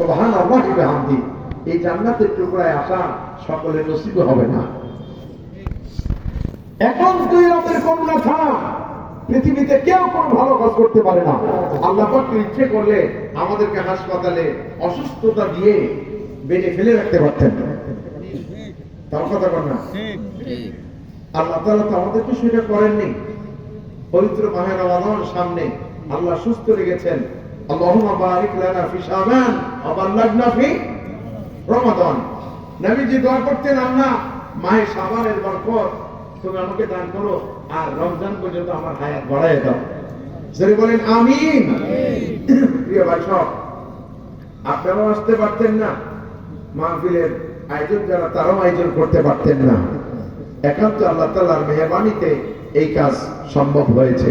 সোহান আল্লাহ হামদি এই জান্নাতের টুকরায় আসা সকলের নসিব হবে না। এখন দুই রকমের করুণা ছাড়া পৃথিবীতে কেউ কোনো ভালো কাজ করতে পারে না। আল্লাহ ইচ্ছে করলে আমাদেরকে হাসপাতালে অসুস্থতা দিয়ে বেডে ফেলে রাখতে পারতেন। তার কথা কর না। আল্লাহ তাআলা তো আমাদেরকে সেটা করেননি। পবিত্র মাহে রমাদান সামনে আল্লাহ সুস্থ রেখেছেন। আল্লাহুম্মা বারিক লানা ফি শাবান ওয়া বাল্লাগনা ফি রমাদান। নবীজি দোয়া করতেন আল্লাহ মাহে শাবানের বরকত তুমি আমাকে দান করো আর রমজান পর্যন্ত আমার হায়াত বাড়ায় দাও। সরি বলেন আমিন। প্রিয় ভাই সব আপনারাও আসতে পারতেন না মাহফিলের আয়োজন যারা তারাও আয়োজন করতে পারতেন না। একান্ত আল্লাহ তাল্লাহর মেহরবানিতে এই কাজ সম্ভব হয়েছে।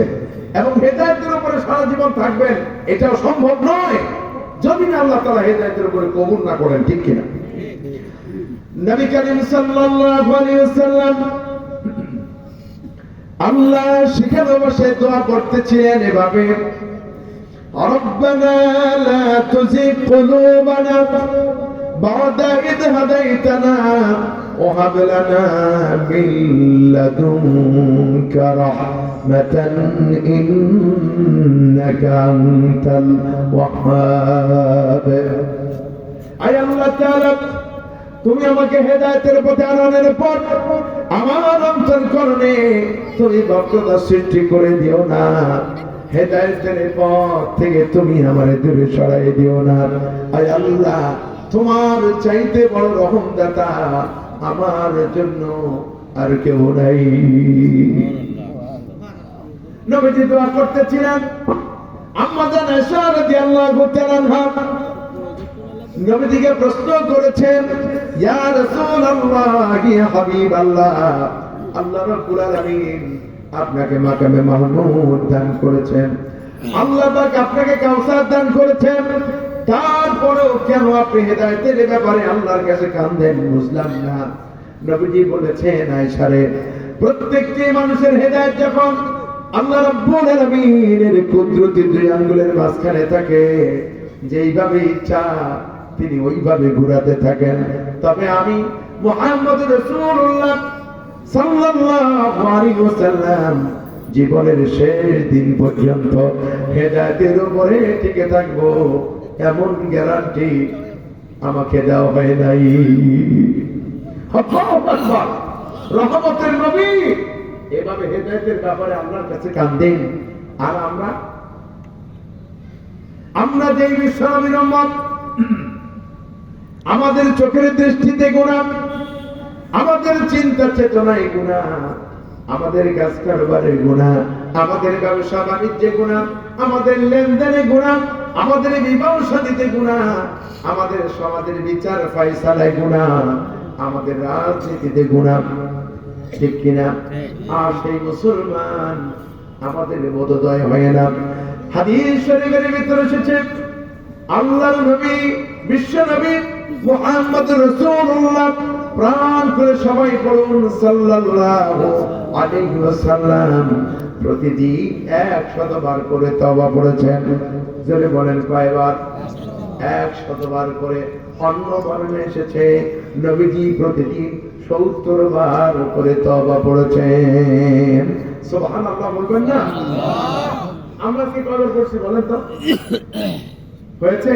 এবং হেদায়তের উপরে সারা জীবন থাকবেন এটাও সম্ভব নয়। যদি না আল্লাহ তালা হেদায়তের উপরে কবুল না করেন ঠিক কিনা নবী করিম সাল্লাল্লাহু আলাইহি ওয়াসাল্লাম আল্লাহ সেখানে বসে দোয়া করতেছিলেন এভাবে ربنا لا تزغ قلوبنا بعد إذ هديتنا وهب لنا من لدنك رحمة إنك أنت الوهاب أي الله تعالى তুমি আমাকে হেদায়তের পথে আনানোর পর আমার অন্তর করণে তুমি ভক্ততা সৃষ্টি করে দিও না হেদায়তের পথ থেকে তুমি আমার দূরে সরাই দিও না আয় আল্লাহ তোমার চাইতে বড় রহমদাতা আমার জন্য আর কেউ নাই নবীজি দোয়া করতেছিলেন। আম্মাজান আয়েশা রাদিয়াল্লাহু তাআলা নবীজিকে প্রশ্ন করেছেন, ইয়া রাসূলুল্লাহ ইয়া হাবিবাল্লাহ, আল্লাহ রাব্বুল আলামিন আপনাকে মাকামে মাহমুদ দান করেছেন। আল্লাহ পাক আপনাকে কাউসার দান করেছেন। তারপরেও কেন আপনি হেদায়েতের ব্যাপারে আল্লাহর কাছে কান্দেন বুঝলাম না। নবীজি বলেছেন আয়েশারে প্রত্যেকটি মানুষের হেদায়েত যখন আল্লাহ রাব্বুল আলামিনের কুদরতি দুই আঙ্গুলের মাঝখানে থাকে। যেইভাবে ইচ্ছা তিনি ওইভাবে ঘুরাতে থাকেন। তবে আমি মোহাম্মদ রসুল্লাহ সাল্লাল্লাহু আলাইহি ওয়াসাল্লাম জীবনের শেষ দিন পর্যন্ত হেদায়েতের উপরে টিকে থাকব। এমন গ্যারান্টি আমাকে দেওয়া হয় নাই। রহমতের নবী এভাবে হেদায়েতের ব্যাপারে আল্লাহর কাছে কান্দেন আর আমরা আমরা যেই বিশ্বনবীর আমাদের চোখের দৃষ্টিতে গুণা, আমাদের চিন্তা চেতনায় গুণা, আমাদের গাছ কারবারের গুণা, আমাদের ব্যবসা বাণিজ্যে গুণা, আমাদের লেনদেনে গুণা, আমাদের বিবাহ সাদিতে গুণা, আমাদের সমাজের বিচার ফাইসালায় গুণা, আমাদের রাজনীতিতে গুণা। ঠিক কিনা? আর সেই মুসলমান আমাদের বোধোদয় হয় না। হাদিস শরীফের ভিতরে এসেছে, আল্লাহর নবী, বিশ্ব নবী মুহাম্মদ রাসূলুল্লাহ, প্রাণ করে সবাই পড়ুন সাল্লাল্লাহু আলাইহি ওয়াসাল্লাম, প্রতিদিন 100 বার করে তওবা পড়েছেন জোরে বলেন কয়বার? 100 বার করে। অন্য বর্ণে এসেছে। নবীজি প্রতিদিন 70 বার করে তওবা পড়েছেন। সুবহানাল্লাহ বলবেন না? আমরা কি কবর করছি বলেন তো? হয়েছে?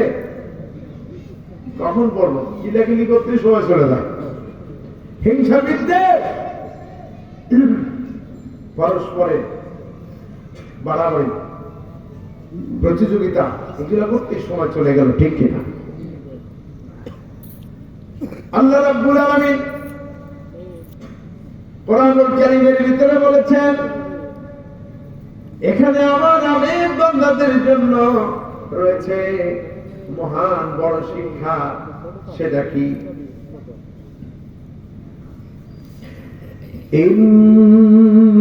কখন পড়ব? কিলাকিলি করতে সময় চলে যায়। বিদ্বেষ। পরস্পরে বাড়াবাড়ি। প্রতিযোগিতা, এগুলো করতে সময় চলে গেল, ঠিক কিনা? আল্লাহ রাব্বুল আলামিন কোরআনুল কারীমের ভিতরে বলেছেন, এখানে আমার অনেক বান্দাদের জন্য রয়েছে মহান বড় শিক্ষা, সেটা কি? إن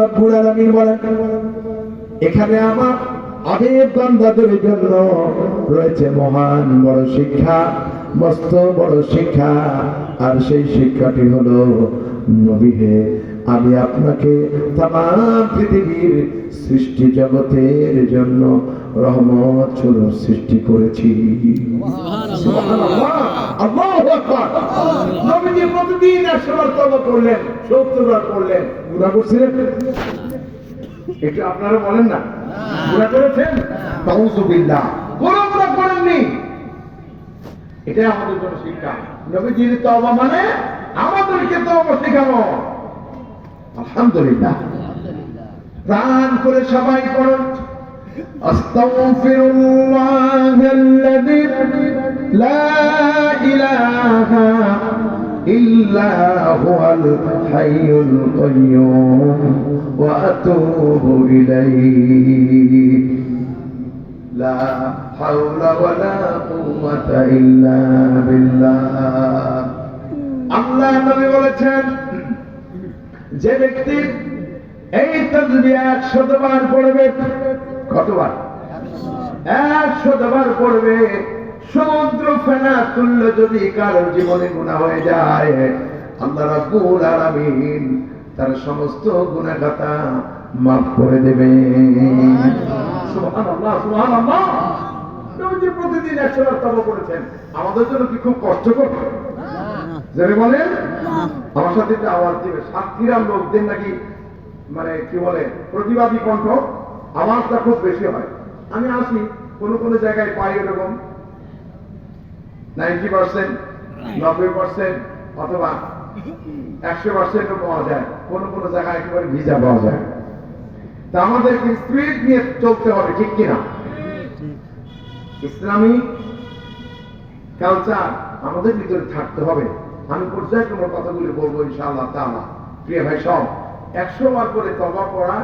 রাব্বুল আলামিন বলেন, এখানে আমার অনেক বান্দাদের জন্য রয়েছে মহান বড় শিক্ষা, মস্ত বড় শিক্ষা। আর সেই শিক্ষাটি হলো, নবী হে, আমি আপনাকে তাম পৃথিবীর সৃষ্টি জগতের জন্য রহমত স্বরূপ সৃষ্টি করেছি। নবীজি প্রতিদিন একশোবার তওবা করলেন সত্তরবার করলেন। গুনাহ করছিলেন? এটা আপনারা বলেন না। করেছেন? কোন করেননি। আমাদের জন্য শিক্ষা। নবীজির তওবা মানে আমাদেরকে তওবা শেখানো। আলহামদুলিল্লাহ। প্রাণ করে সবাই করুন। أستغفر الله الذي لا إله إلا هو الحي القيوم وأتوب إليه لا حول ولا قوة إلا بالله আল্লাহ নবী বলেছেন যে ব্যক্তি এই তসবি একশত বার পড়বে কতবার? একশত বার পড়বে। সমুদ্র ফেনা তুল্য যদি কারোর জীবনে গুণা হয়ে যায়, আল্লাহ রাব্বুল আলামিন তার সমস্ত গুনাহ খাতা মাফ করে দেবে প্রতিদিন একশো বার তওবা করেছেন। আমাদের জন্য কি খুব কষ্টকর? যারা বলেন। আমার সাথে আওয়াজ দিবে, সাতক্ষীরার লোকদের নাকি মানে কি বলে, প্রতিবাদী কণ্ঠ। আওয়াজটা খুব বেশি হয়। আমি আসি, কোনো কোনো জায়গায় পাই এরকম। নাইনটি পার্সেন্ট, নব্বই পার্সেন্ট অথবা একশো পার্সেন্টও পাওয়া যায়। কোনো কোনো জায়গায় একেবারে ভিজা পাওয়া যায়। তা আমাদেরকে স্পিরিট নিয়ে চলতে হবে, ঠিক কিনা? ইসলামী কালচার আমাদের ভিতরে থাকতে হবে। আমি পর্যায়ক্রমে কথাগুলি বলব ইনশাআল্লাহ তাআলা। প্রিয় ভাই, সব একশো বার করে তবা পড়া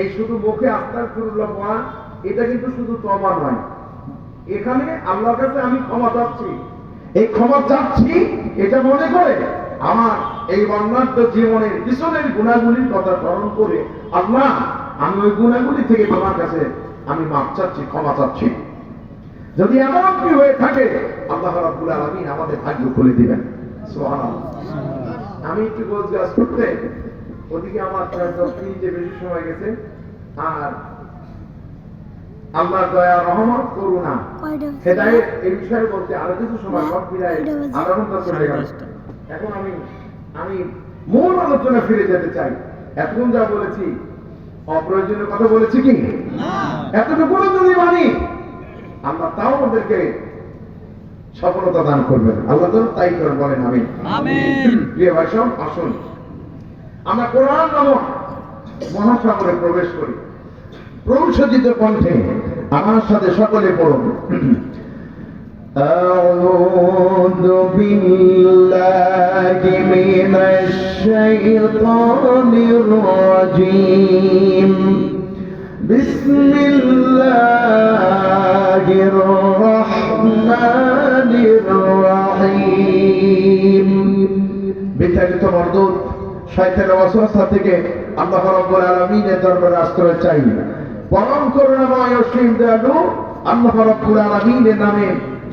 এই শুধু মুখে আস্তার ফুরুল্লাহ পড়া এটা কিন্তু শুধু তবা নয়। এখানে আল্লাহর কাছে আমি ক্ষমা চাচ্ছি। এই ক্ষমা চাচ্ছি এটা মনে করে আমার এই বর্ণাঢ্য জীবনের পিছনের গুণাগুলির কথা স্মরণ করে, আল্লাহ, আমি ওই গুণাগুলি থেকে তোমার কাছে আমি মাপ চাচ্ছি, ক্ষমা চাচ্ছি। যদি এমন কি হয়ে থাকে, আল্লাহ রাব্বুল আলামিন আমাদের ভাগ্য খুলে দিবেন। সুবহানাল্লাহ। আমি একটু গোছ গাছ করতে ওদিকে আমার প্রায় দশ মিনিটে বেশি সময় গেছে আর আল্লাহর দয়া রহমত করুণা। হেদায়েত এই বিষয়ে বলতে আরও কিছু সময় সব বিদায় ঘণ্টা চলে গেল। এখন আমি আমি মূল আলোচনা ফিরে যেতে চাই। এতক্ষণ যা বলেছি অপ্রয়োজনীয় কথা বলেছি কি? এতটুকু যদি মানি আল্লাহ তাও আমাদেরকে সফলতা দান করবেন। আল্লাহ তাই করে বলেন আমি প্রিয় ভাই সব আসুন। আমরা কোরআন নামক মহাসাগরে প্রবেশ করি প্রৌষজিত কণ্ঠে আমার সাথে সকলে পড়ুন أعوذ بالله من الشيطان الرجيم بسم الله শয়তানের ওয়াসওয়াসা থেকে আল্লাহ রাব্বুল আলামিনের দরবারে আশ্রয় চাই পরম করুণাময় অসীম দয়ালু আল্লাহ রাব্বুল আলামিনের নামে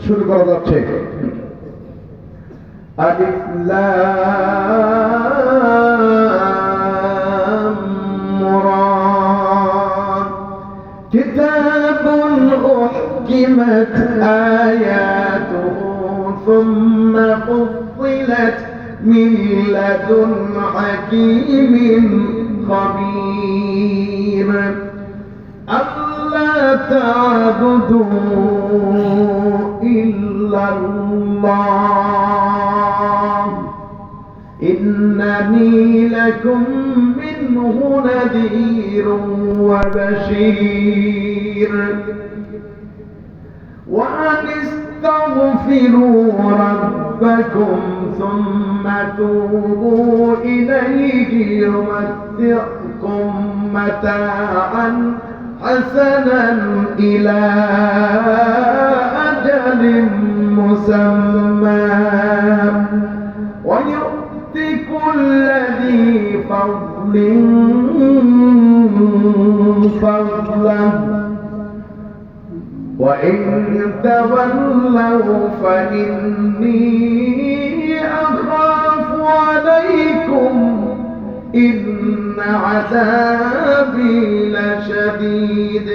শুরু করা যাচ্ছে আলিফ লাম রা كتاب أحكمت آياته ثم فصلت من لدن حكيم خبير ألا تعبدوا إلا الله إنني لكم منه نذير وبشير وأن استغفروا ربكم ثم توبوا إليه يمتعكم متاعا حسنا إلى أجل مسمى. ويؤت كل ذي فضل فضله. وإن تولوا فإني أخاف عليكم إن عذابي لشديد.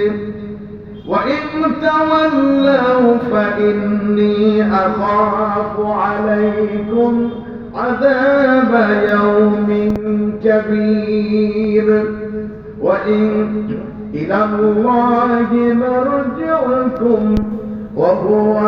وإن تولوا فإني أخاف عليكم عذاب يوم كبير. وإن إلى الله مرجعكم وهو